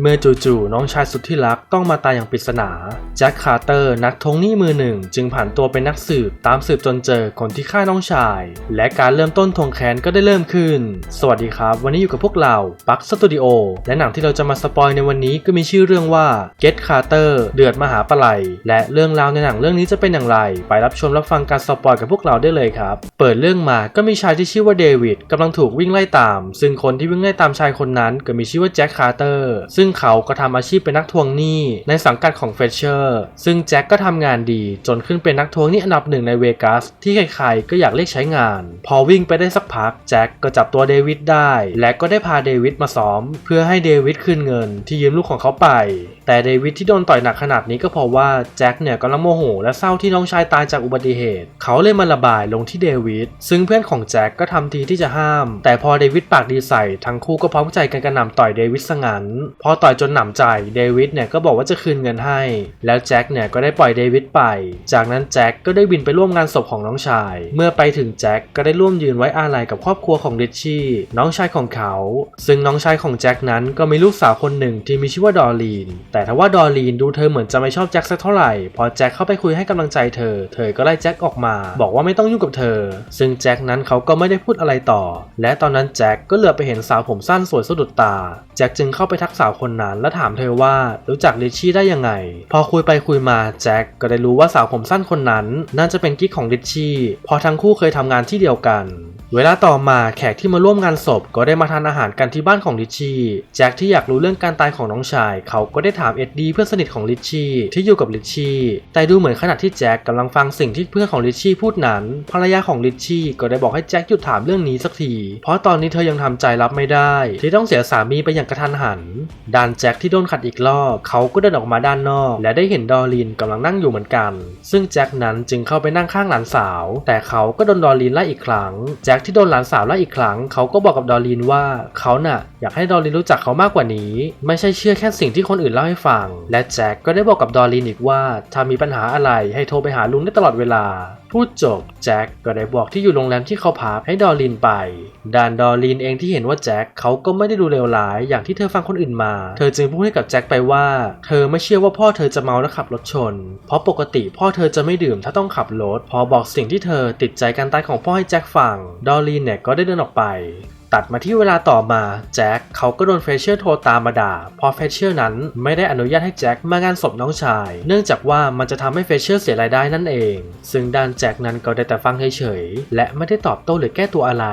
เมื่อจู่ๆน้องชายสุดที่รักต้องมาตายอย่างปริศนาแจ็คคาร์เตอร์นักทงหนี้มือหนึ่ง จึงผ่านตัวเป็นนักสืบตามสืบจนเจอคนที่ฆ่าน้องชาย และการเริ่มต้นทวงแค้นก็ได้เริ่มขึ้น สวัสดีครับ วันนี้อยู่กับพวกเราปักสตูดิโอและหนังที่เราจะมาสปอยในวันนี้ก็มีชื่อเรื่องว่า Get Carter เดือดมหาปลัยและเรื่องราวในหนังเรื่องนี้จะเป็นอย่างไร ไปรับชมรับฟังการสปอยกับพวกเราได้เลยครับเปิดเรื่องมาก็มีชายที่ชื่อว่าเดวิดกำลังถูกวิ่งไล่ตาม ซึ่งคนที่วิ่งไล่ตามชายคนนั้นก็มีชื่อว่าแจ็คคาร์เตอร์ซึ่งงเขาก็ทำอาชีพเป็นนักทวงหนี้ในสังกัดของเฟเชอร์ ซึ่งแจ็คก็ทำงานดีจนขึ้นเป็นนักทวงหนี้อันดับหนึ่งในเวกัสที่ใครๆก็อยากเรียกใช้งาน พอวิ่งไปได้สักพักแจ็คก็จับตัวเดวิดได้ และก็ได้พาเดวิดมาซ้อม เพื่อให้เดวิดคืนเงินที่ยืมลูกของเขาไป แต่เดวิดที่โดนต่อยหนักขนาดนี้ก็เพราะว่าแจ็คเนี่ยกำลังโมโหและเศร้าที่น้องชายตายจากอุบัติเหตุ เขาเลยมาระบายลงที่เดวิดซึ่งเพื่อนของแจ็คก็ทำทีที่จะห้าม แต่พอเดวิดปากดีใส่ทั้งคู่ก็พร้อมใจกันกระหน่ำต่อยเดวิดซะงั้นพอต่อยจนหนำใจเดวิดเนี่ยก็บอกว่าจะคืนเงินให้ แล้วแจ็คเนี่ยก็ได้ปล่อยเดวิดไป จากนั้นแจ็คก็ได้บินไปร่วมงานศพของน้องชาย เมื่อไปถึงแจ็คก็ได้ร่วมยืนไว้อาลัยกับครอบครัวของริชชี่น้องชายของเขา ซึ่งน้องชายของแจ็คนั้นก็มีลูกสาวคนหนึ่งที่มีชื่อว่าดอลลีน แต่ทว่าดอลลีนดูเธอเหมือนจะไม่ชอบแจ็คสักเท่าไหร่ พอแจ็คเข้าไปคุยให้กำลังใจเธอ เธอก็ไล่แจ็คออกมา บอกว่าไม่ต้องยุ่งกับเธอ ซึ่งแจ็คนั้นเขาก็ไม่ได้พูดอะไรต่อ และตอนนั้นแจ็คก็เหลือไปเห็นสาวผมสั้นสวยสะดุดตา แจ็คจึงเข้าไปทักสาวคนนั้นและถามเธอว่ารู้จักริชชี่ได้ยังไง พอคุยไปคุยมาแจ็คก็ได้รู้ว่าสาวผมสั้นคนนั้น น่าจะเป็นกิ๊กของริชชี่พอทั้งคู่เคยทำงานที่เดียวกันเวลาต่อมาแขกที่มาร่วมงานศพก็ได้มาทานอาหารกันที่บ้านของริชชี่แจ็คที่อยากรู้เรื่องการตายของน้องชาย เขาก็ได้ถามเอ็ดดี้เพื่อนสนิทของริชชี่ที่อยู่กับริชชี่แต่ดูเหมือนขณะที่แจ็คกำลังฟังสิ่งที่เพื่อนของริชชี่พูดนั้น ภรรยาของริชชี่ก็ได้บอกให้แจ็คหยุดถามเรื่องนี้สักที เพราะตอนนี้เธอยังทำใจรับไม่ได้ ที่ต้องเสียสามีไปอย่างกระทันหันด้านแจ็คที่โดนขัดอีกรอบเขาก็เดินออกมาด้านนอก และได้เห็นดอลลินกำลังนั่งอยู่เหมือนกัน ซึ่งแจ็คนั้นจึงเข้าไปนั่งข้างหลานสาว แต่เขาก็โดนดอลลินไล่อีกครั้ง แจ็คที่โดนหลานสาวไล่อีกครั้ง เขาก็บอกกับดอลลินว่าเขาน่ะอยากให้ดอลลินรู้จักเขามากกว่านี้ ไม่ใช่เชื่อแค่สิ่งที่คนอื่นเล่าให้ฟัง และแจ็คก็ได้บอกกับดอลินอีกว่าถ้ามีปัญหาอะไรให้โทรไปหาลุงได้ตลอดเวลาพูดจบแจ็คก็ได้บอกที่อยู่โรงแรมที่เขาพักให้ดอลลินไปด้านดอลลินเองที่เห็นว่าแจ็คเขาก็ไม่ได้ดูเลวร้ายอย่างที่เธอฟังคนอื่นมา เธอจึงพูดให้กับแจ็คไปว่า เธอไม่เชื่อว่าพ่อเธอจะเมาและขับรถชน เพราะปกติพ่อเธอจะไม่ดื่มถ้าต้องขับรถ พอบอกสิ่งที่เธอติดใจการตายของพ่อให้แจ็คฟัง ดอลลินเนี่ยก็ได้เดินออกไปตัดมาที่เวลาต่อมาแจ็คเขาก็โดนเฟเชอร์โทรตามมาด่าเพราะเฟเชอร์นั้นไม่ได้อนุญาตให้แจ็คมางานศพน้องชาย เนื่องจากว่ามันจะทำให้เฟเชอร์เสียรายได้นั่นเอง ซึ่งด้านแจ็คนั้นก็ได้แต่ฟังเฉยๆและไม่ได้ตอบโต้หรือแก้ตัวอะไร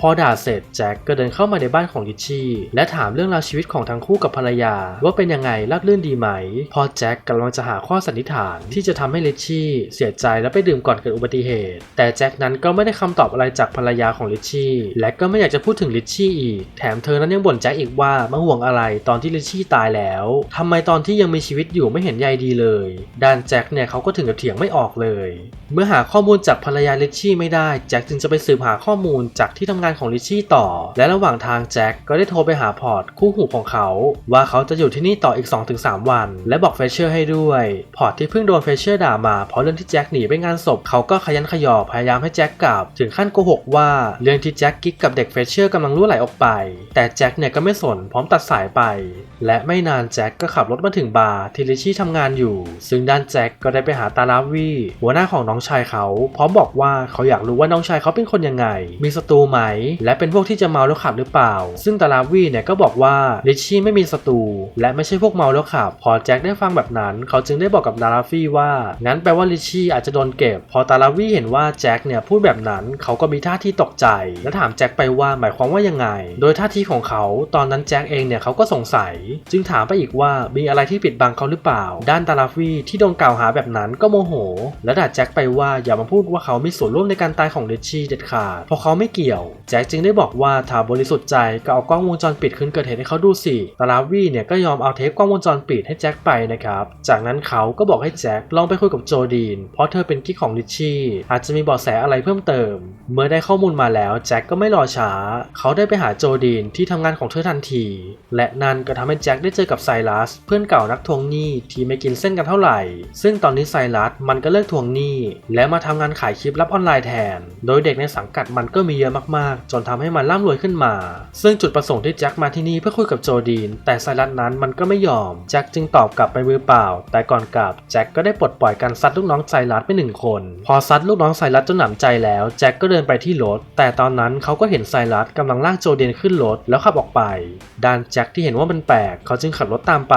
พอด่าเสร็จแจ็คก็เดินเข้ามาในบ้านของริชชี่และถามเรื่องราวชีวิตของทั้งคู่กับภรรยา ว่าเป็นยังไงราบรื่นดีไหม พอแจ็คกำลังจะหาข้อสันนิษฐานที่จะทำให้ริชชี่เสียใจและไปดื่มก่อนเกิดอุบัติเหตุ แต่แจ็คนั้นก็ไม่ได้คำตอบอะไรจากภรรยาของริชชี่และก็ไม่อยากจะพูดถึงริชชี่อีก แถมเธอนั้นยังบ่นแจ็คอีกว่ามาห่วงอะไรตอนที่ริชชี่ตายแล้วทำไมตอนที่ยังมีชีวิตอยู่ไม่เห็นใยดีเลย ด้านแจ็คเนี่ยเขาก็ถึงกับเถียงไม่ออกเลย เมื่อหาข้อมูลจากภรรยาริชชี่ไม่ได้ แจ็คจึงจะไปสืบหาข้อมูลจากที่ทำงานของริชชี่ต่อ และระหว่างทางแจ็คก็ได้โทรไปหาพอร์ตคู่หูของเขา ว่าเขาจะอยู่ที่นี่ต่ออีก 2-3 วัน และบอกเฟเชอร์ให้ด้วย พอร์ตที่เพิ่งโดนเฟเชอร์ด่ามาเพราะเรื่องที่แจ็คหนีไปงานศพเขาก็ขยันขยอพยายามให้แจ็คกลับ ถึงขั้นโกหกว่าเรื่องที่แจ็คกิ๊กกับเด็กเฟเชอร์กำลังรั่วไหลออกไป แต่แจ็คเนี่ยก็ไม่สนพร้อมตัดสายไป และไม่นานแจ็คก็ขับรถมาถึงบาร์ที่ริชี่ทำงานอยู่ ซึ่งด้านแจ็คก็ได้ไปหาตาลาวีหัวหน้าของน้องชายเขา พร้อมบอกว่าเขาอยากรู้ว่าน้องชายเขาเป็นคนยังไง มีศัตรูไหม และเป็นพวกที่จะเมาแล้วขับหรือเปล่า ซึ่งตาลาวีเนี่ยก็บอกว่าริชี่ไม่มีศัตรูและไม่ใช่พวกเมาแล้วขับ พอแจ็คได้ฟังแบบนั้น เขาจึงได้บอกกับตาลาวีว่า งั้นแปลว่าริชี่อาจจะโดนเก็บ พอตาลาวีเห็นว่าแจ็คเนี่ยพูดแบบนั้น เขาก็มีท่าที่ตกใจ และถามแจ็คไปว่าหมายความว่ายังไง โดยท่าทีของเขาตอนนั้นแจ็คเองเนี่ยเขาก็สงสัย จึงถามไปอีกว่ามีอะไรที่ปิดบังเขาหรือเปล่า ด้านตาลาฟีที่โดนกล่าวหาแบบนั้นก็โมโห และด่าแจ็คไปว่าอย่ามาพูดว่าเขามีส่วนร่วมในการตายของริชชี่เด็ดขาดเพราะเขาไม่เกี่ยว แจ็คจึงได้บอกว่าถ้าบริสุทธิ์ใจก็เอากล้องวงจรปิดคืนเกิดเหตุให้เขาดูสิตาลาวีเนี่ยก็ยอมเอาเทปกล้องวงจรปิดให้แจ็คไปนะครับ จากนั้นเขาก็บอกให้แจ็คลองไปคุยกับโจดีน เพราะเธอเป็นกิ๊กของริชชี่ อาจจะมีเบาะแสอะไรเพิ่มเติม เมื่อได้ข้อมูลมาแล้วแจ็คก็ไม่รอช้าเขาได้ไปหาโจดีนที่ทำงานของเธอทันที และนั่นก็ทำให้แจ็คได้เจอกับไซรัส เพื่อนเก่านักทวงหนี้ที่ไม่กินเส้นกันเท่าไหร่ ซึ่งตอนนี้ไซรัสมันก็เลิกทวงหนี้ และมาทำงานขายคลิปลับออนไลน์แทน โดยเด็กในสังกัดมันก็มีเยอะมากๆ จนทำให้มันร่ำรวยขึ้นมา ซึ่งจุดประสงค์ที่แจ็คมาที่นี่เพื่อคุยกับโจดีน แต่ไซรัสนั้นมันก็ไม่ยอม แจ็คจึงตอบกลับไปมือเปล่า แต่ก่อนกลับแจ็คก็ได้ปลดปล่อยการซัดลูกน้องไซรัสไปหนึ่งคน พอซัดลูกน้องไซรัสจนหนำใจแล้ว แจ็คก็เดินไปที่รถ แต่ตอนนั้นเขาก็เห็นไซรัสกำลังลากโจเดนขึ้นรถแล้วขับออกไปด้านแจ็คที่เห็นว่ามันแปลกเขาจึงขับรถตามไป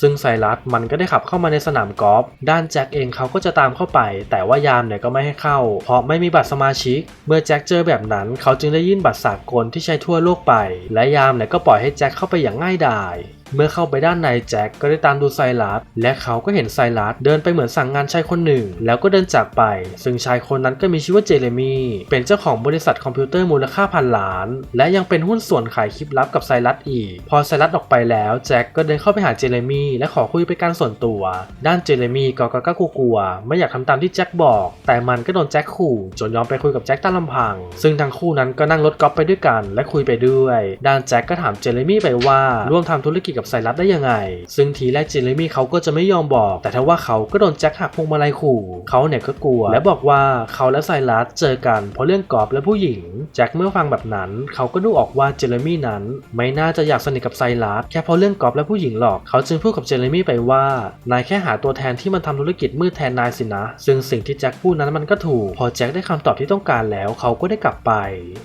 ซึ่งไซรัสมันก็ได้ขับเข้ามาในสนามกอล์ฟด้านแจ็คเองเขาก็จะตามเข้าไป แต่ว่ายามเนี่ยก็ไม่ให้เข้า เพราะไม่มีบัตรสมาชิก เมื่อแจ็คเจอแบบนั้น เขาจึงได้ยื่นบัตรสากลที่ใช้ทั่วโลกไป และยามเนี่ยก็ปล่อยให้แจ็คเข้าไปอย่างง่ายดาย เมื่อเข้าไปด้านในแจ็คก็ได้ตามดูไซรัสและเขาก็เห็นไซรัสเดินไปเหมือนสั่งงานชายคนหนึ่ง แล้วก็เดินจากไป ซึ่งชายคนนั้นก็มีชื่อว่าเจเรมีเป็นเจ้าของบริษัทคอมพิวเตอร์มูลค่าพันล้าน และยังเป็นหุ้นส่วนขายคลิปลับกับไซรัสอีก พอไซรัสออกไปแล้วแจ็คก็เดินเข้าไปหาเจเรมีและขอคุยเป็นการส่วนตัว ด้านเจเรมีก็กล้ากลัวไม่อยากทำตามที่แจ็คบอก แต่มันก็โดนแจ็คขู่จนยอมไปคุยกับแจ็คตามลำพัง ซึ่งทั้งคู่นั้นก็นั่งรถกอล์ฟไปด้วยกัน และคุยไปด้วย ด้านแจ็คก็ถามเจเรมีไปว่าร่วมทำธุรกิจกับไซรัสได้ยังไง ซึ่งทีแรกเจเรมี่เขาก็จะไม่ยอมบอก แต่ถ้าว่าเขาก็โดนแจ็คหักพวงมาลัยขู่เขาเนี่ยก็กลัว และบอกว่าเขาและไซรัสเจอกัน เพราะเรื่องกอบและผู้หญิง แจ็คเมื่อฟังแบบนั้น เขาก็ดูออกว่าเจเรมี่นั้น ไม่น่าจะอยากสนิทกับไซรัสแค่เพราะเรื่องกอบและผู้หญิงหรอก เขาจึงพูดกับเจเรมี่ไปว่านายแค่หาตัวแทนที่มันทำธุรกิจมืดแทนนายสินะ ซึ่งสิ่งที่แจ็คพูดนั้นมันก็ถูก พอแจ็คได้คำตอบที่ต้องการแล้ว เขาก็ได้กลับไป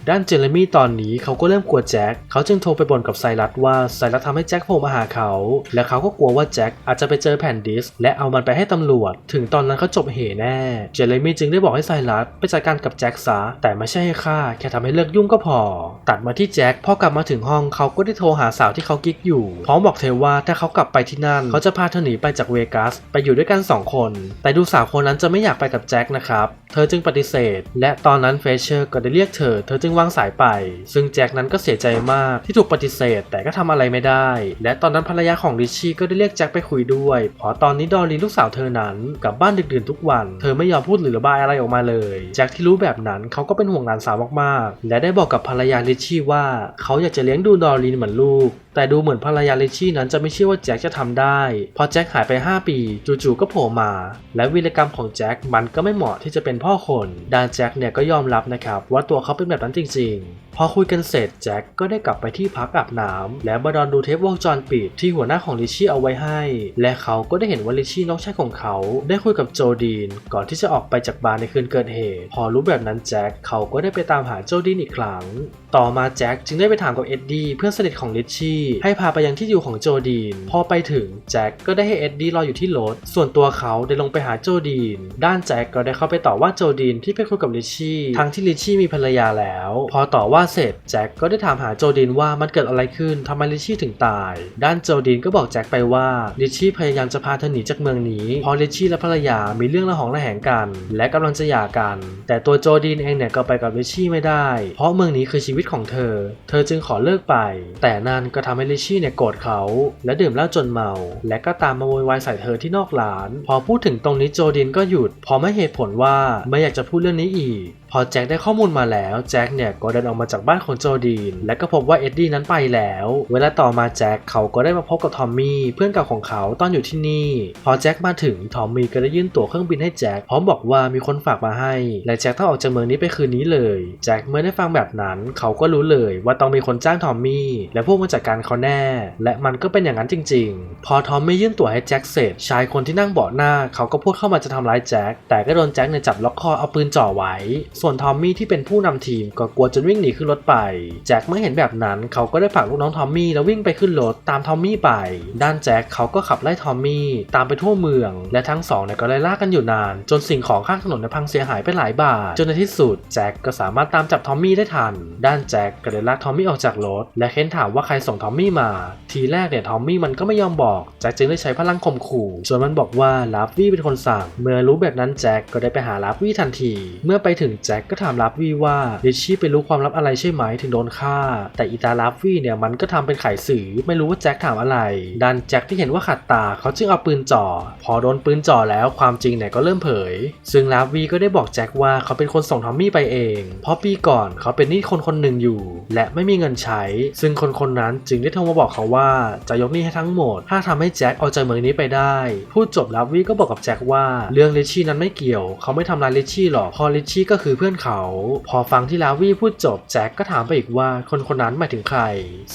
ด้านเจเรมี่ตอนนี้เขาก็เริ่มกลัวแจ็คเขาจึงโทรไปบ่นกับไซรัสว่าไซรัสทำให้แจ็คโผล่มาหาเขา และเขาก็กลัวว่าแจ็คอาจจะไปเจอแผ่นดิสและเอามันไปให้ตำรวจ ถึงตอนนั้นเขาจบเหแน่ เจเรมี่จึงได้บอกให้ไซรัสไปจัดการกับแจ็คซะแต่ไม่ใช่ให้ฆ่าแค่ทำให้เลิกยุ่งก็พอ ตัดมาที่แจ็คพอกลับมาถึงห้องเขาก็ได้โทรหาสาวที่เขากิ๊กอยู่ พร้อมบอกเธอว่าถ้าเขากลับไปที่นั่น เขาจะพาเธอหนีไปจากเวกัส ไปอยู่ด้วยกัน 2 คน แต่ดูสาวคนนั้นจะไม่อยากไปกับแจ็คนะครับ เธอจึงปฏิเสธ และตอนนั้นเฟเชอร์ก็ได้เรียกเธอ เธอจึงวางสายไป ซึ่งแจ็คนั้นก็เสียใจมากที่ถูกปฏิเสธ แต่ก็ทำอะไรไม่ได้ แและตอนนั้นภรรยาของริชชี่ก็ได้เรียกแจ็คไปคุยด้วยเพราะตอนนี้ดอลลีลูกสาวเธอนั้นกลับบ้านดึกดื่นทุกวัน เธอไม่ยอมพูดหรือระบายอะไรออกมาเลยแจ็คที่รู้แบบนั้นเขาก็เป็นห่วงหลานสาวมากๆ และได้บอกกับภรรยาริชชี่ว่าเขาอยากจะเลี้ยงดูดอลลีเหมือนลูกแต่ดูเหมือนภรรยาลิชี่นั้นจะไม่เชื่อว่าแจ็คจะทำได้ พอแจ็คหายไป 5 ปี จู่ๆก็โผล่มา และวีรกรรมของแจ็คมันก็ไม่เหมาะที่จะเป็นพ่อคนดานแจ็คเนี่ยก็ยอมรับนะครับว่าตัวเขาเป็นแบบนั้นจริง ๆ พอคุยกันเสร็จแจ็คก็ได้กลับไปที่พักอาบน้ำและบดอนดูเทปวงจรปิดที่หัวหน้าของลิชี่เอาไว้ให้ และเขาก็ได้เห็นว่าลิชี่น้องชายของเขา ได้คุยกับโจดีน ก่อนที่จะออกไปจากบาร์ในคืนเกิดเหตุ พอรู้แบบนั้นแจ็คเขาก็ได้ไปตามหาโจดีนอีกครั้ง ต่อมาแจ็คจึงได้ไปถามกับเอ็ดดี้เพื่อนสนิทของลิชี่ให้พาไปยังที่อยู่ของโจดีน พอไปถึงแจ็คก็ได้ให้เอ็ดดี้รออยู่ที่รถ ส่วนตัวเขาได้ลงไปหาโจดีน ด้านแจ็คก็ได้เข้าไปต่อว่าโจดีนที่ไปคุยกับลิชี่ทั้งที่ลิชี่มีภรรยาแล้ว พอต่อว่าเสร็จแจ็คก็ได้ถามหาโจดีนว่ามันเกิดอะไรขึ้นทำไมลิชี่ถึงตายด้านโจดีนก็บอกแจ็คไปว่าลิชชี่พยายามจะพาเธอหนีจากเมืองนี้เพราะลิชชี่และภรรยามีเรื่องระหองระแหงกัน และกำลังจะหย่ากัน แต่ตัวโจดีนเองเนี่ยก็ไปกับลิชชี่ไม่ได้ เพราะเมืองนี้คือชีวิตของเธอ เธอจึงขอเลิกไป แต่นั่นก็ทำให้ลิชชี่เนี่ยโกรธเขา และดื่มเหล้าจนเมา และก็ตามมาโวยวายใส่เธอที่นอกร้าน พอพูดถึงตรงนี้โจดินก็หยุด พอไม่เหตุผลว่าไม่อยากจะพูดเรื่องนี้อีกพอแจ็คได้ข้อมูลมาแล้วแจ็คเนี่ยก็เดินออกมาจากบ้านของโจดีน และก็พบว่าเอ็ดดี้นั้นไปแล้ว เวลาต่อมาแจ็คเขาก็ได้มาพบกับทอมมี่เพื่อนเก่าของเขาตอนอยู่ที่นี่ พอแจ็คมาถึงทอมมี่ก็ได้ยื่นตั๋วเครื่องบินให้แจ็คพร้อมบอกว่ามีคนฝากมาให้ และแจ็คต้องออกจากเมืองนี้ไปคืนนี้เลยแจ็คเมื่อได้ฟังแบบนั้น เขาก็รู้เลยว่าต้องมีคนจ้างทอมมี่และพวกมาจัดการเขาแน่ และมันก็เป็นอย่างนั้นจริง ๆ พอทอมมี่ยื่นตั๋วให้แจ็คเสร็จชายคนที่นั่งเบาะหน้า เขาก็พูดเข้ามาจะทำร้ายแจ็คแต่ก็โดนแจ็คเนี่ยจับล็อกคอเอาปืนจ่อไว้ส่วนทอมมี่ที่เป็นผู้นำทีมก็กลัวจนวิ่งหนีขึ้นรถไป แจ็คเมื่อเห็นแบบนั้นเขาก็ได้ผลักลูกน้องทอมมี่แล้ววิ่งไปขึ้นรถตามทอมมี่ไป ด้านแจ็คเขาก็ขับไล่ทอมมี่ตามไปทั่วเมือง และทั้งสองเนี่ยก็ไล่ล่ากันอยู่นาน จนสิ่งของข้างถนนพังเสียหายไปหลายบาท จนในที่สุดแจ็คก็สามารถตามจับทอมมี่ได้ทัน ด้านแจ็คก็เลยลากทอมมี่ออกจากรถและเค้นถามว่าใครส่งทอมมี่มา ทีแรกเนี่ยทอมมี่มันก็ไม่ยอมบอกแจ็คจึงได้ใช้พลังข่มขู่ส่วนมันบอกว่าลาฟวี่เป็นคนสั่ง เมื่อรู้แบบนั้นแจ็คก็ได้ไปหาลาฟวี่ทันที เมื่อไปถึงแจ็คก็ถามลับวี่ว่าลิชชี่ไปรู้ความลับอะไรใช่ไหมถึงโดนฆ่า แต่อีตาลับวี่เนี่ยมันก็ทำเป็นไขสื่อไม่รู้ว่าแจ็คถามอะไรดันแจ็คที่เห็นว่าขัดตาเขาจึงเอาปืนจ่อ พอโดนปืนจ่อแล้วความจริงเนี่ยก็เริ่มเผย ซึ่งลับวี่ก็ได้บอกแจ็คว่าเขาเป็นคนส่งทอมมี่ไปเอง เพราะปีก่อนเขาเป็นหนี้คนคนหนึ่งอยู่ และไม่มีเงินใช้ ซึ่งคนคนนั้นจึงได้โทรมาบอกเขาว่าจะยกหนี้ให้ทั้งหมด ถ้าทำให้แจ็คเอาใจเมืองนี้ไปได้ พูดจบลับวี่ก็บอกกับแจ็คว่าเรื่องลิชชี่นั้นไม่เกี่ยว เขาไม่ทำร้ายลิชชี่หรอกพอลิชชี่ก็คือเพื่อนเขา พอฟังที่ลาวี่พูดจบแจ็คก็ถามไปอีกว่าคนคนนั้นหมายถึงใคร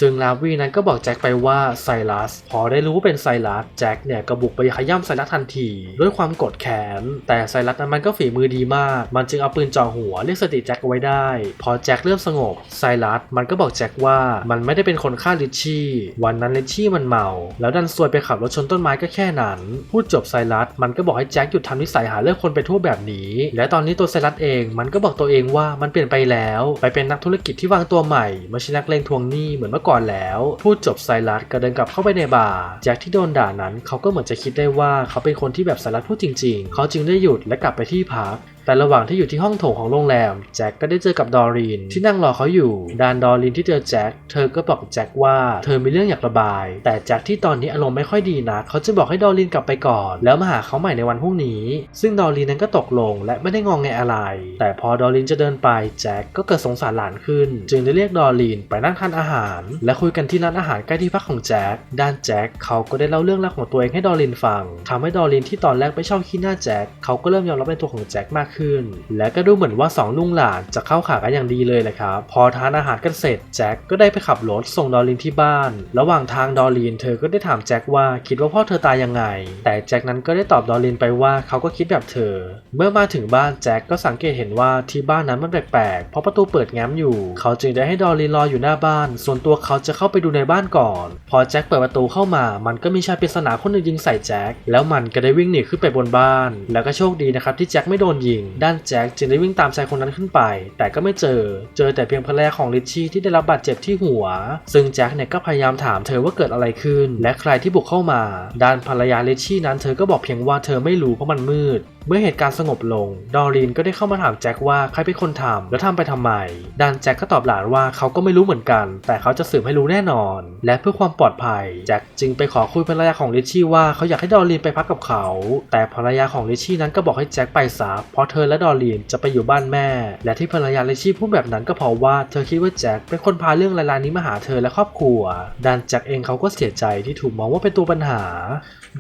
ซึ่งลาวี่นั้นก็บอกแจ็คไปว่าไซรัส พอได้รู้ว่าเป็นไซรัสแจ็คเนี่ยก็บุกไปขย้ำไซรัสทันที ด้วยความกดแค้นแต่ไซรัสนั้นมันก็ฝีมือดีมาก มันจึงเอาปืนจ่อหัวเรียกสติแจ็คเอาไว้ได้ พอแจ็คเริ่มสงบไซรัสมันก็บอกแจ็คว่ามันไม่ได้เป็นคนฆ่าลิชชี่วันนั้นลิชชี่มันเมา แล้วดันซวยไปขับรถชนต้นไม้ก็แค่นั้น พูดจบไซรัสมันก็บอกให้แจ็คหยุดทำนิสัยหาเรื่องคนไปทั่วแบบนี้ และตอนนี้ตัวไซรัสเองมันก็บอกตัวเองว่ามันเปลี่ยนไปแล้ว ไปเป็นนักธุรกิจที่วางตัวใหม่ไม่ใช่นักเลงทวงหนี้เหมือนเมื่อก่อนแล้ว พูดจบไซรัสก็เดินกลับเข้าไปในบาร์แจ็คที่โดนด่านั้นเขาก็เหมือนจะคิดได้ว่าเขาเป็นคนที่แบบไซรัสพูดจริง ๆ เขาจึงได้หยุดและกลับไปที่พัก แต่ระหว่างที่อยู่ที่ห้องโถงของโรงแรมแจ็คก็ได้เจอกับดอรีนที่นั่งรอเขาอยู่ดานดอรีนที่เจอแจ็คเธอก็บอกแจ็คว่าเธอมีเรื่องอยากระบาย แต่แจ็คที่ตอนนี้อารมณ์ไม่ค่อยดีนะเขาจะบอกให้ดอรีนกลับไปก่อน แล้วมาหาเขาใหม่ในวันพรุ่งนี้ ซึ่งดอรีนนั้นก็ตกลงและไม่ได้งองแงอะไร แต่พอดอรีนจะเดินไปแจ็คก็เกิดสงสารหลานขึ้น จึงได้เรียกดอรีนไปนั่งทานอาหาร และคุยกันที่ร้านอาหารใกล้ที่พักของแจ็คด้านแจ็คเขาก็ได้เล่าเรื่องราวของตัวเองให้ดอรีนฟังทำให้ดอรีนที่ตอนแรกไม่ชอบขี้หน้าแจ็คเขาก็เริ่มยอมรับในตัวของแจ็คมากขึ้น และก็ดูเหมือนว่าสองลุงหลานจะเข้าขากันอย่างดีเลยแหละครับ พอทานอาหารกันเสร็จแจ็คก็ได้ไปขับรถส่งดอลินที่บ้าน ระหว่างทางดอลินเธอก็ได้ถามแจ็คว่าคิดว่าพ่อเธอตายยังไง แต่แจ็คนั้นก็ได้ตอบดอลินไปว่าเขาก็คิดแบบเธอ เมื่อมาถึงบ้านแจ็คก็สังเกตเห็นว่าที่บ้านนั้นมันแปลกๆ เพราะประตูเปิดแง้มอยู่ เขาจึงได้ให้ดอลินรออยู่หน้าบ้าน ส่วนตัวเขาจะเข้าไปดูในบ้านก่อน พอแจ็คเปิดประตูเข้ามา มันก็มีชายปริศนาคนหนึ่งยิงใส่แจ็ค แล้วมันก็ได้วิ่งหนีขึ้นไปบนบ้าน แล้วก็โชคดีนะครับที่แจ็คไม่โดนยิงด้านแจ็คจึงได้วิ่งตามชายคนนั้นขึ้นไป แต่ก็ไม่เจอ เจอแต่เพียงภรรยาของลิชชี่ที่ได้รับบาดเจ็บที่หัว ซึ่งแจ็คเนี่ยก็พยายามถามเธอว่าเกิดอะไรขึ้น และใครที่บุกเข้ามา ด้านภรรยาลิชชี่นั้นเธอก็บอกเพียงว่าเธอไม่รู้เพราะมันมืดเมื่อเหตุการณ์สงบลง ดอรีนก็ได้เข้ามาถามแจ็คว่าใครเป็นคนทำแล้วทำไปทำไมดานแจ็คก็ตอบหลานว่าเขาก็ไม่รู้เหมือนกัน แต่เขาจะสืบให้รู้แน่นอน และเพื่อความปลอดภัย แจ็คจึงไปขอคุยภรรยาของลิชชี่ว่าเขาอยากให้ดอรีนไปพักกับเขา แต่ภรรยาของลิชชี่นั้นก็บอกให้แจ็คไปซะเพราะเธอและดอรีนจะไปอยู่บ้านแม่ และที่ภรรยาลิชชี่พูดแบบนั้นก็เพราะว่าเธอคิดว่าแจ็คเป็นคนพาเรื่องรายๆนี้มาหาเธอและครอบครัวดานแจ็คเองเขาก็เสียใจที่ถูกมองว่าเป็นตัวปัญหา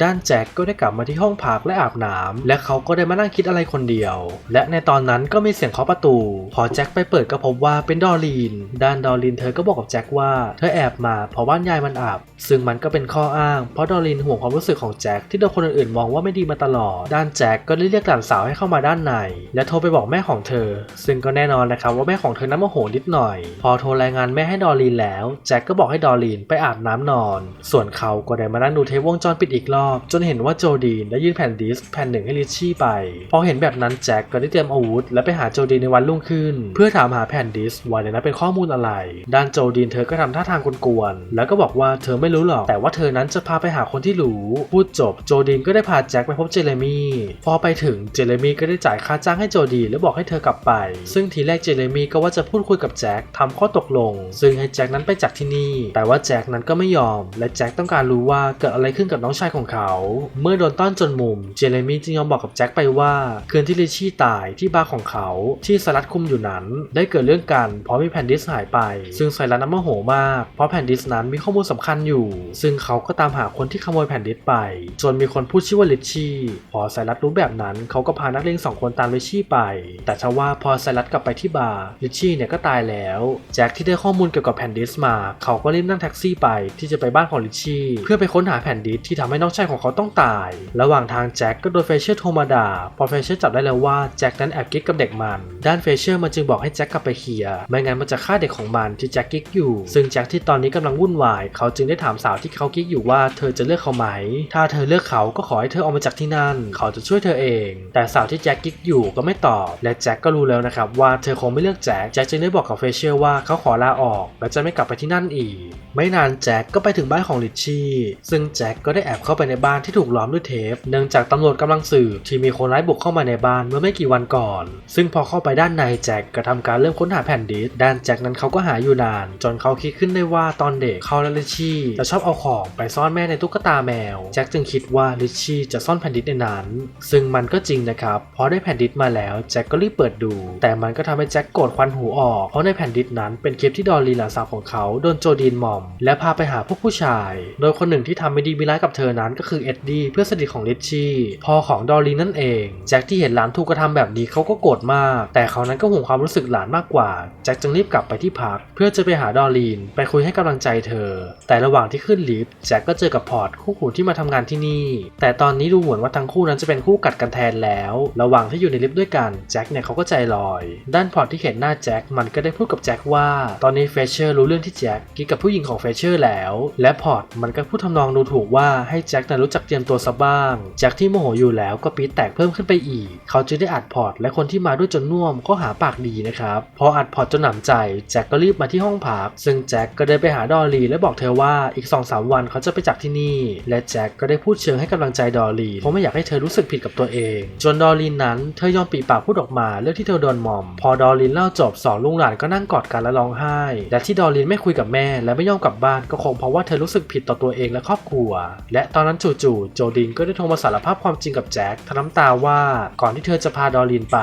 ด้านแจ็คก็ได้กลับมาที่ห้องพักและอาบน้ำและเขาก็ได้มานั่งคิดอะไรคนเดียว และในตอนนั้นก็มีเสียงเคาะประตู พอแจ็คไปเปิดก็พบว่าเป็นดอรีน ด้านดอรีนเธอก็บอกกับแจ็คว่าเธอแอบมาเพราะบ้านยายมันอับ ซึ่งมันก็เป็นข้ออ้าง เพราะดอรีนห่วงความรู้สึกของแจ็คที่โดนคนอื่นๆมองว่าไม่ดีมาตลอด ด้านแจ็คก็ได้เรียกหลานสาวให้เข้ามาด้านใน และโทรไปบอกแม่ของเธอ ซึ่งก็แน่นอนนะครับว่าแม่ของเธอนั้นโมโหนิดหน่อย พอโทรรายงานแม่ให้ดอรีนแล้ว แจ็คก็บอกให้ดอรีนไปอาบน้ำนอน ส่วนเขาก็ได้มานั่งดูเทปวงจรปิดอีกรอบจนเห็นว่าโจดีนได้ยื่นแผ่นดิสก์แผ่นหนึ่งให้ลิชชี่ไป พอเห็นแบบนั้นแจ็คก็ได้เตรียมอาวุธและไปหาโจดีนในวันรุ่งขึ้น เพื่อถามหาแผ่นดิสก์ว่าในนั้นเป็นข้อมูลอะไร ด้านโจดีนเธอก็ทำท่าทางกวนๆแล้วก็บอกว่าเธอไม่รู้หรอก แต่ว่าเธอนั้นจะพาไปหาคนที่รู้พูดจบโจดีนก็ได้พาแจ็คไปพบเจเรมี่พอไปถึงเจเรมี่ก็ได้จ่ายค่าจ้างให้โจดีนแล้วบอกให้เธอกลับไป ซึ่งทีแรกเจเรมี่ก็ว่าจะพูดคุยกับแจ็คทำข้อตกลง ซึ่งให้แจ็คนั้นไปจากที่นี่ แต่ว่าแจ็คนั้นก็ไม่ยอม และแจ็คต้องการรู้ว่าเกิดอะไรขึ้นกับน้องชายของเขา เมื่อโดนต้อนจนมุม เจเรมี่จึงยอมบอกกับแจ็คไปว่าคืนที่ลิชี่ตายที่บาร์ของเขาที่สลัดคุมอยู่นั้น ได้เกิดเรื่องกันเพราะมีแผ่นดิสหายไป ซึ่งไซรัสนั้นโมโหมาก เพราะแผ่นดิสนั้นมีข้อมูลสำคัญอยู่ ซึ่งเขาก็ตามหาคนที่ขโมยแผ่นดิสไป จนมีคนพูดชื่อว่าลิชี่พอไซรัสรู้แบบนั้นเขาก็พานักเลงสองคนตามลิชี่ไป แต่ทว่าพอไซรัสกลับไปที่บาร์ลิชี่เนี่ยก็ตายแล้วแจ็คที่ได้ข้อมูลเกี่ยวกับแผ่นดิสมา เขาก็รีบนั่งแท็กซี่ไปที่จะไปบ้านของลิชี่เพื่อไปค้นหาแผ่นดิสที่ทำให้น้องชายของเขาต้องตาย ระหว่างทางแจ็คก็โดนเฟเชอร์โทรมาด่าพอเฟเชอร์จับได้แล้วว่าแจ็คนั้นแอบกิ๊กกับเด็กมัน ด้านเฟเชอร์มันจึงบอกให้แจ็คกลับไปเคลียร์ไม่งั้นมันจะฆ่าเด็กของมันที่แจ็คกิ๊กอยู่ ซึ่งแจ็คที่ตอนนี้กำลังวุ่นวาย เขาจึงได้ถามสาวที่เขากิ๊กอยู่ว่าเธอจะเลือกเขาไหม ถ้าเธอเลือกเขาก็ขอให้เธอออกมาจากที่นั่น เขาจะช่วยเธอเอง แต่สาวที่แจ็คกิ๊กอยู่ก็ไม่ตอบ และแจ็คก็รู้แล้วนะครับว่าเธอคงไม่เลือกแจ็คแจ็คจึงได้บอกกับเฟเชอร์ว่าเขาขอลาออก และจะไม่กลับไปที่นั่นอีก ไม่นานแจ็คก็ไปถึงบ้านของลิชชี่ซึ่งแจ็คก็ได้แอบเข้าไปในบ้านที่ถูกล้อมด้วยเทป เนื่องจากตำรวจกำลังสืบที่มีคนร้ายบุกเข้ามาในบ้านเมื่อไม่กี่วันก่อน ซึ่งพอเข้าไปด้านในแจ็คก็ทำการเริ่มค้นหาแผ่นดิสก์ด้านแจ็คนั้นเขาก็หาอยู่นาน จนเขาคิดขึ้นได้ว่าตอนเด็กเขาและลิชชี่จะชอบเอาของไปซ่อนแม่ในตุ๊กตาแมว แจ็คจึงคิดว่าลิชี่จะซ่อนแผ่นดิสก์ในนั้น ซึ่งมันก็จริงนะครับพอได้แผ่นดิสก์มาแล้วแจ็คก็รีบเปิดดู แต่มันก็ทำให้แจ็คโกรธควันหูออกเพราะในแผ่นดิสก์นั้นเป็นคลิปที่ดอลลีหลานสาวของเขาโดนโจดีนหม่อม และพาไปหาพวกผู้ชาย โดยคนหนึ่งที่ทำไม่ดีไม่ร้ายกับเธอนั้นก็คือเอ็ดดี้เพื่อนสนิทของลิชชี่พ่อของดอลลีนั่นเองแจ็คที่เห็นหลานถูกกระทำแบบนี้เขาก็โกรธมาก แต่เขานั้นก็ห่วงความรู้สึกหลานมากกว่าแจ็คจึงรีบกลับไปที่พัก เพื่อจะไปหาดอลลีน ไปคุยให้กำลังใจเธอ แต่ระหว่างที่ขึ้นลิฟต์แจ็คก็เจอกับพอร์ตคู่หูที่มาทำงานที่นี่ แต่ตอนนี้ดูเหมือนว่าทั้งคู่นั้นจะเป็นคู่กัดกันแทนแล้ว ระหว่างที่อยู่ในลิฟต์ด้วยกันแจ็คเนี่ยเขาก็ใจลอย ด้านพอร์ตที่เห็นหน้าแจ็คมันก็ได้พูดกับแจ็คว่า ตอนนี้เฟเชอร์รู้เรื่องที่แจ็คกิ๊กกับผู้หญิงของเฟเชอร์แล้ว และพอร์ตมันก็พูดทำนองดูถูกว่าให้แจ็คนั้นรู้จักเตรียมตัวซะบ้างแจ็คที่โมโหอยู่แล้วก็ปี๊ดแตกเพิ่มขึ้นไปอีก เขาจึงได้อัดพอร์ตและคนที่มาด้วยจนน่วมก็หาปากดีนะครับ พออัดพอร์ตจนหนำใจแจ็คก็รีบมาที่ห้องพัก ซึ่งแจ็คก็ได้ไปหาดอลลีและบอกเธอว่าอีก2อสวันเขาจะไปจากที่นี่ และแจ็คก็ได้พูดเชิงให้กำลังใจดอลลีเพราะไม่อยากให้เธอรู้สึกผิดกับตัวเอง จนดอลลีนั้นเธอยอมปีปากพูดออกมาเรื่องที่เธอโดนหมอม พอดอลลีเล่าจบสองลุงหลานก็นั่งกอดกันและร้องไห้ และที่ดอลลีไม่คุยกับแม่ และไม่ยอมกลับบ้านก็คงเพราะว่าเธอรู้สึกผิดต่อตัวเองและครอบครัว และตอนนั้นจู่ๆโจดินก็ได้โทรมาสารภาพความจริงกับแจ็คทั้งน้ำตาว่าก่อนที่เธอจะพาดอลลีนไป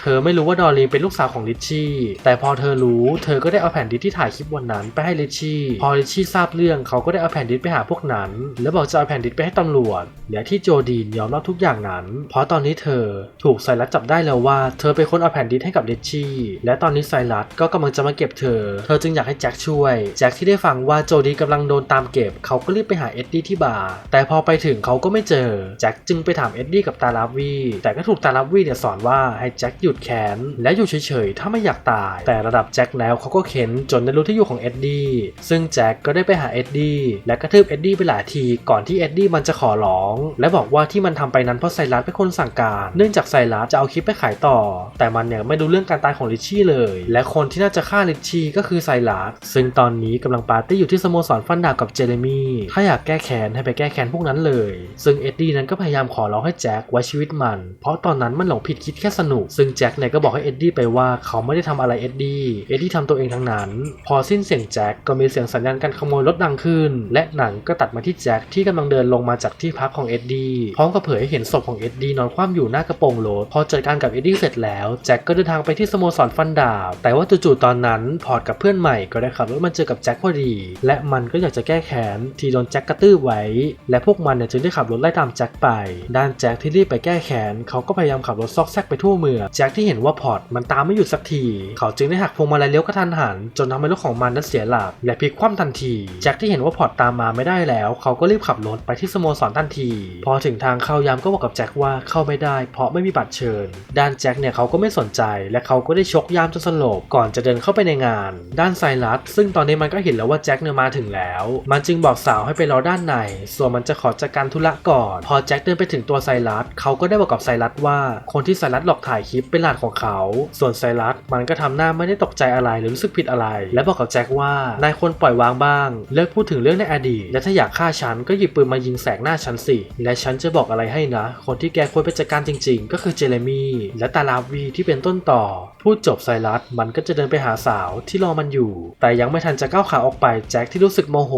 เธอไม่รู้ว่าดอลลีนเป็นลูกสาวของลิชชี่ แต่พอเธอรู้เธอก็ได้เอาแผ่นดิสที่ถ่ายคลิปวันนั้นไปให้ลิชชี่ พอลิชชี่ทราบเรื่องเขาก็ได้เอาแผ่นดิสไปหาพวกนั้น แล้วบอกจะเอาแผ่นดิสไปให้ตำรวจและที่โจดีนยอมรับทุกอย่างนั้น เพราะตอนนี้เธอถูกไซรัสจับได้แล้วว่า เธอเป็นคนเอาแผ่นดิสให้กับลิชชี่ และตอนนี้ไซรัสก็กำลังจะมาเก็บเธอ เธอจึงอยากให้แจ็คช่วย แจ็คที่ได้ฟังว่าโจดีกำลังโดนตามเก็บ เขาก็รีบไปหาเอ็ดดี้ที่บาร์ แต่พพอไปถึงเขาก็ไม่เจอ แจ็คจึงไปถามเอ็ดดี้กับตาลาวี แต่ก็ถูกตาลาวีเนี่ยสอนว่าให้แจ็คหยุดแค้นและอยู่เฉยๆ ถ้าไม่อยากตาย แต่ระดับแจ็คแล้วเขาก็เข็นจนได้รู้ที่อยู่ของเอ็ดดี้ ซึ่งแจ็คก็ได้ไปหาเอ็ดดี้และกระทืบเอ็ดดี้ไปหลายทีก่อนที่เอ็ดดี้มันจะขอร้อง และบอกว่าที่มันทำไปนั้นเพราะไซรัสเป็นคนสั่งการ เนื่องจากไซรัสจะเอาคลิปไปขายต่อ แต่มันเนี่ยไม่รู้เรื่องการตายของลิชชี่เลย และคนที่น่าจะฆ่าลิชชี่ก็คือไซรัสซึ่งตอนนี้กำลังปาร์ตี้อยู่ที่สโมสรฟันดาบกับเจเรมี่ถ้าอยากแก้แค้นให้ไปแก้แค้นพวกนั้นเลย ซึ่งเอ็ดดี้นั้นก็พยายามขอร้องให้แจ็คไว้ชีวิตมัน เพราะตอนนั้นมันหลงผิดคิดแค่สนุก ซึ่งแจ็คเนี่ยก็บอกให้เอ็ดดี้ไปว่าเขาไม่ได้ทำอะไรเอ็ดดี้เอ็ดดี้ทำตัวเองทั้งนั้น พอสิ้นเสียงแจ็คก็มีเสียงสัญญาณการขโมยรถดังขึ้น และหนังก็ตัดมาที่แจ็คที่กำลังเดินลงมาจากที่พักของเอ็ดดี้พร้อมกับเผยให้เห็นศพของเอ็ดดี้นอนคว่ำอยู่หน้ากระโปรงรถพอจัดการกับเอ็ดดี้เสร็จแล้วแจ็คก็เดินทางไปที่สโมสรฟันดาบแต่ว่าจู่ๆตอนนั้นพอร์ตกับเพื่อนใหม่ก็ได้ขับรถมาเจอกับแจ็คพอดี และมันก็อยากจะแก้แค้นที่โดนแจ็คกระตืบไว้และพวกมันเนี่ยจึงได้ขับรถไล่ตามแจ็คไป ด้านแจ็คที่รีบไปแก้แค้นเขาก็พยายามขับรถซอกแซกไปทั่วเมืองแจ็คที่เห็นว่าพอร์ตมันตามไม่หยุดสักที เขาจึงได้หักพวงมาลัยเลี้ยวกระทันหัน จนทำให้รถของมันนั้นเสียหลักและพลิกคว่ำทันทีแจ็คที่เห็นว่าพอร์ตตามมาไม่ได้แล้ว เขาก็รีบขับรถไปที่สโมสรทันที พอถึงทางเข้ายามก็บอกกับแจ็คว่าเข้าไม่ได้ เพราะไม่มีบัตรเชิญ ด้านแจ็คเนี่ยเขาก็ไม่สนใจ และเขาก็ได้ชกยามจนสลบก่อนจะเดินเข้าไปในงาน ด้านไซรัสซึ่งตอนนี้มันก็เห็นแล้วว่าแจ็คเนี่ยมาถึงแล้ว มันจึงบอกสาวให้ไปรอด้านในส่วนมันจะขอจัดการธุระก่อน พอแจ็คเดินไปถึงตัวไซรัสเขาก็ได้บอกกับไซรัสว่า คนที่ไซรัสหลอกถ่ายคลิปเป็นหลานของเขา ส่วนไซรัสมันก็ทำหน้าไม่ได้ตกใจอะไรหรือรู้สึกผิดอะไร และบอกกับแจ็คว่านายควรปล่อยวางบ้าง เลิกพูดถึงเรื่องในอดีต และถ้าอยากฆ่าฉันก็หยิบปืนมายิงแสกหน้าฉันสิ และฉันจะบอกอะไรให้นะ คนที่แกควรไปจัดการจริง ๆ ก็คือเจเรมี่และตาลาวีที่เป็นต้นต่อ พูดจบไซรัสมันก็จะเดินไปหาสาวที่รอมันอยู่ แต่ยังไม่ทันจะก้าวขาออกไปแจ็คที่รู้สึกโมโห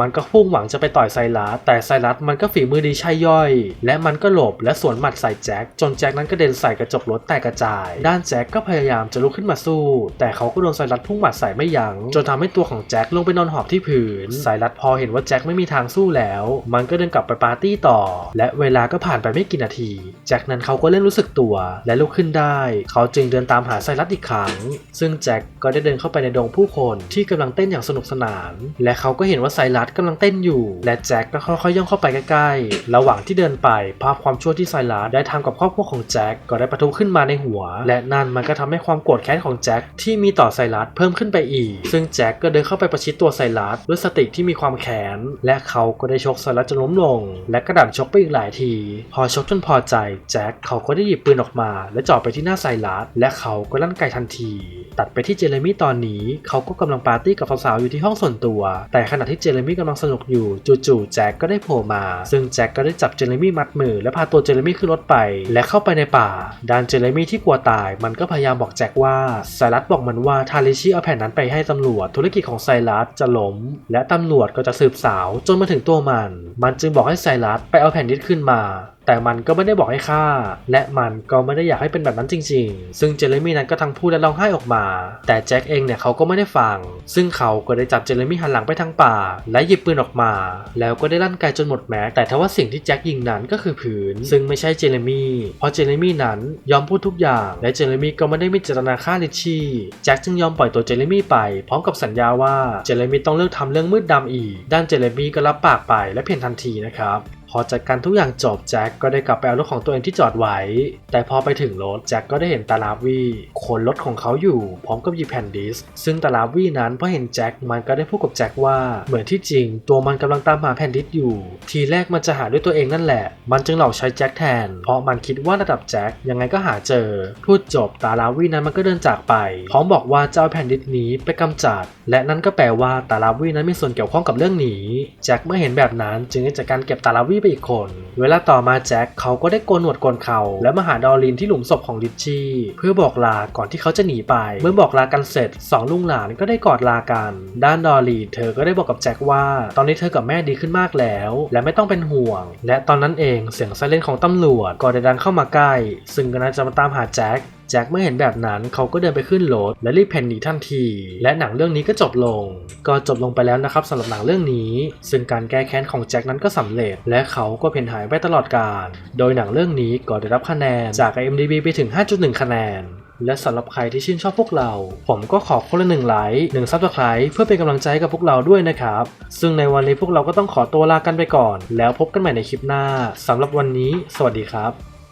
มันก็พุ่งหวังจะไปต่อยไซรัสแต่ไซรัสมันก็ฝีมือดีใช่ย่อย และมันก็หลบและสวนหมัดใส่แจ็คจนแจ็คนั้นกระเด็นใส่กระจกรถแตกกระจาย ด้านแจ็คก็พยายามจะลุกขึ้นมาสู้ แต่เขาก็โดนไซรัสพุ่งหมัดใส่ไม่ยัง้งจนทำให้ตัวของแจ็คลงไปนอนหอบที่พื้นไซรัสพอเห็นว่าแจ็คไม่มีทางสู้แล้ว มันก็เดินกลับไปปาร์ตี้ต่อ และเวลาก็ผ่านไปไม่กี่นาทีแจ็คนั้นเขาก็เริ่มรู้สึกตัวและลุกขึ้นได้ เขาจึงเดินตามหาไซรัสอีกครั้ง ซึ่งแจ็คก็ได้เดินเข้าไปในดงผู้คนที่กำลังเต้นอย่างสนุกสนาน และเขาก็เห็นว่าไซรัสกำลังเต้นอยู่ และแจ็คก็ค่อยๆย่องเข้าไปใกล้ๆ ระหว่างที่เดินไปภาพความชั่วที่ไซรัสได้ทำกับครอบครัวของแจ็คก็ได้ปะทุขึ้นมาในหัว และนั่นมันก็ทำให้ความโกรธแค้นของแจ็คที่มีต่อไซรัสเพิ่มขึ้นไปอีก ซึ่งแจ็คก็เดินเข้าไปประชิดตัวไซรัสด้วยสติที่มีความแค้นและเขาก็ได้ชกไซรัสจนล้มลง และกระดับชกไปอีกหลายที พอชกจนพอใจแจ็คเขาก็ได้หยิบปืนออกมา และจ่อไปที่หน้าไซรัสและเขาก็ลั่นไกทันที ตัดไปที่เจเรมี่ตอนนี้ เขาก็กำลังปาร์ตี้กับสาวๆอยู่ที่ห้องส่วนตัว แต่ขณะที่เจเรมี่กำลังสนุกอยู่จู่ๆแจ็คก็ได้โผล่มา ซึ่งแจ็คก็ได้จับเจเรมี่มัดมือและพาตัวเจเรมี่ขึ้นรถไป และเข้าไปในป่าด้านเจเรมี่ที่กลัวตาย มันก็พยายามบอกแจ็คว่าไซรัสบอกมันว่าทาริชิเอาแผ่นนั้นไปให้ตำรวจธุรกิจของไซรัสจะล้ม และตำรวจก็จะสืบสาวจนมาถึงตัวมัน มันจึงบอกให้ไซรัสไปเอาแผ่นดิสขึ้นมา แต่มันก็ไม่ได้บอกให้ฆ่า และมันก็ไม่ได้อยากให้เป็นแบบนั้นจริง ๆ ซึ่งเจเรมี่นั้นก็ทั้งพูดและร้องไห้ออกมา แต่แจ็คเองเนี่ยเขาก็ไม่ได้ฟัง ซึ่งเขาก็ได้จับเจเรมี่หันหลังไปทางป่า และหยิบปืนออกมา แล้วก็ได้ลั่นไกจนหมดแม็กแต่ทว่าสิ่งที่แจ็คยิงนั้นก็คือผืน ซึ่งไม่ใช่เจเรมี่เพราะเจเรมี่นั้นยอมพูดทุกอย่าง และเจเรมี่ก็ไม่ได้มีเจตนาฆ่าลิชชี่แจ็คจึงยอมปล่อยตัวเจเรมี่ไป พร้อมกับสัญญาว่าเจเรมี่ต้องเลิกทำเรื่องมืดดำอีก ด้านเจเรมี่ก็รับปากไปและเพียงทันทีนะครับ พอจัดการทุกอย่างจบแจ็คก็ได้กลับไปเอารถของตัวเองที่จอดไว้ แต่พอไปถึงรถแจ็คก็ได้เห็นตาลาวีขนรถของเขาอยู่ พร้อมกับยิบแผ่นดิส ซึ่งตาลาวีนั้นพอเห็นแจ็คมันก็ได้พูดกับแจ็คว่า เหมือนที่จริง ตัวมันกำลังตามหาแผ่นดิสอยู่ ทีแรกมันจะหาด้วยตัวเองนั่นแหละ มันจึงหลอกใช้แจ็คแทน เพราะมันคิดว่าระดับแจ็คยังไงก็หาเจอ พูดจบตาลาวีนั้นมันก็เดินจากไป พร้อมบอกว่าจะเอาแผ่นดิสนี้ไปกำจัด และนั่นก็แปลว่าตาลาวีนั้นมีส่วนเกี่ยวข้องกับเรื่องนี้ แจ็คเมื่อเห็นแบบนั้นจึงได้จัดการเก็บตาลาวีไปอีกคน เวลาต่อมาแจ็คเขาก็ได้โกนหนวดโกนเขาและมาหาดอลลินที่หลุมศพของลิชชี่เพื่อบอกลาก่อนที่เขาจะหนีไป เมื่อบอกลากันเสร็จสองลุงหลานก็ได้กอดลากัน ด้านดอลลินเธอก็ได้บอกกับแจ็คว่า ตอนนี้เธอกับแม่ดีขึ้นมากแล้ว และไม่ต้องเป็นห่วง และตอนนั้นเองเสียงไซเรนของตำรวจก็ได้ดังเข้ามาใกล้ ซึ่งก็น่าจะมาตามหาแจ็ค จ็คเมื่อเห็นแบบนั้นเขาก็เดินไปขึ้นรถและรีบแผ่นหนีทันที และหนังเรื่องนี้ก็จบลง ก็จบลงไปแล้วนะครับสำหรับหนังเรื่องนี้ ซึ่งการแก้แค้นของแจ็คนั้นก็สำเร็จ และเขาก็เพนหายไปตลอดกาลโดยหนังเรื่องนี้ก็ได้รับคะแนนจาก IMDb ไปถึง 5.1 คะแนนและสำหรับใครที่ชื่นชอบพวกเรา ผมก็ขอคนละหนึ่งไลค์หนึ่งซับสไครต์เพื่อเป็นกำลังใจให้กับพวกเราด้วยนะครับ ซึ่งในวันนี้พวกเราก็ต้องขอตัวลากันไปก่อน แล้วพบกันใหม่ในคลิปหน้าสำหรับวันนี้ สวัสดีครับ